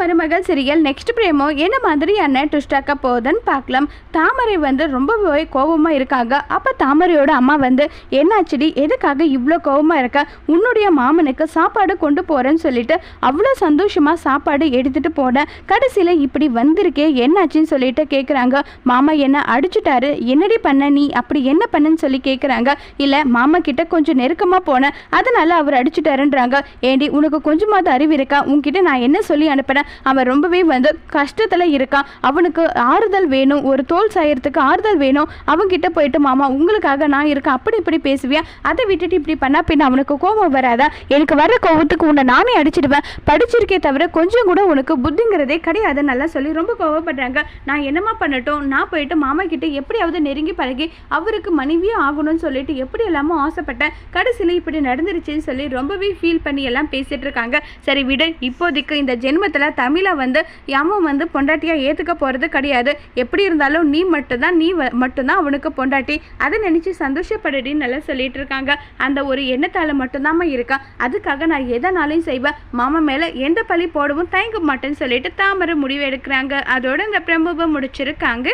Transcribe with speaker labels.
Speaker 1: மருமகள் serial next பிரேமோ என்ன மாதிரியான ட்விஸ்டாக்க போகுதுன்னு பார்க்கலாம். தாமரை வந்து ரொம்பவே கோபமாக இருக்காங்க. அப்போ தாமரையோட அம்மா வந்து என்னாச்சுடி? எதுக்காக இவ்வளோ கோபமாக இருக்க? உன்னுடைய மாமனுக்கு சாப்பாடு கொண்டு போகிறேன்னு சொல்லிட்டு அவ்வளோ சந்தோஷமாக சாப்பாடு எடுத்துகிட்டு போனேன் கடைசியில் இப்படி வந்திருக்கே என்னாச்சுன்னு சொல்லிட்டு கேட்குறாங்க மாமா என்ன அடிச்சுட்டாரு? என்னடி பண்ண நீ? அப்படி என்ன பண்ணன்னு சொல்லி கேட்குறாங்க இல்லை மாமா கிட்ட கொஞ்சம் நெருக்கமாக போனேன் அதனால் அவர் அடிச்சுட்டாருன்றாங்க. ஏண்டி உனக்கு கொஞ்சமாவது அறிவு இருக்கா? உன்கிட்ட நான் என்ன சொல்லி அனுப்பின அவன் ரொம்பவே வந்து கஷ்டத்தில் இருக்கான். அவனுக்கு ஆறுதல் வேணும். ஒரு தோல் சாயறதுக்கு ஆறுதல் வேணும். அவன்கிட்ட போயிட்டு மாமா உங்களுக்காக நான் இருக்கேன். அப்படி இப்படி பேசுவியா? அதை விட்டுட்டு இப்படி பண்ணால் பின் அவனுக்கு கோபம் வராதா? எனக்கு வர கோபத்துக்கு உன்னை நானே அடிச்சிடுவேன். படிச்சிருக்கே தவிர கொஞ்சம் கூட உனக்கு புத்திங்கிறதே கிடையாது நல்லா சொல்லி ரொம்ப கோவப்படுறாங்க. நான் என்னமா பண்ணட்டும்? நான் போயிட்டு மாமா கிட்ட எப்படியாவது நெருங்கி பழகி அவருக்கு மனைவியும் ஆகணும்னு சொல்லிட்டு எப்படி எல்லாமோ ஆசைப்பட்டேன். கடைசியில் இப்படி நடந்துருச்சுன்னு சொல்லி ரொம்பவே ஃபீல் பண்ணி எல்லாம் பேசிட்டு இருக்காங்க. சரி விடு இப்போதைக்கு இந்த ஜென்மத்தில் தமிழை வந்து யாமும் வந்து பொண்டாட்டியாக ஏற்றுக்க போகிறது கிடையாது. எப்படி இருந்தாலும் நீ மட்டும்தான் நீ வ- மட்டும்தான் அவனுக்கு பொண்டாட்டி. அதை நினச்சி சந்தோஷப்படுடின்னு நல்லா சொல்லிட்டு இருக்காங்க. அந்த ஒரு எண்ணத்தால் மட்டும்தாம்மா இருக்கான் அதுக்காக நான் எதனாலையும் செய்வேன் மாமா மேலே எந்த பழி போடவும் தயங்க மாட்டேன்னு சொல்லிட்டு தாமரை முடிவு எடுக்கிறாங்க. அதோட இந்த பிரமுவை முடிச்சிருக்காங்க.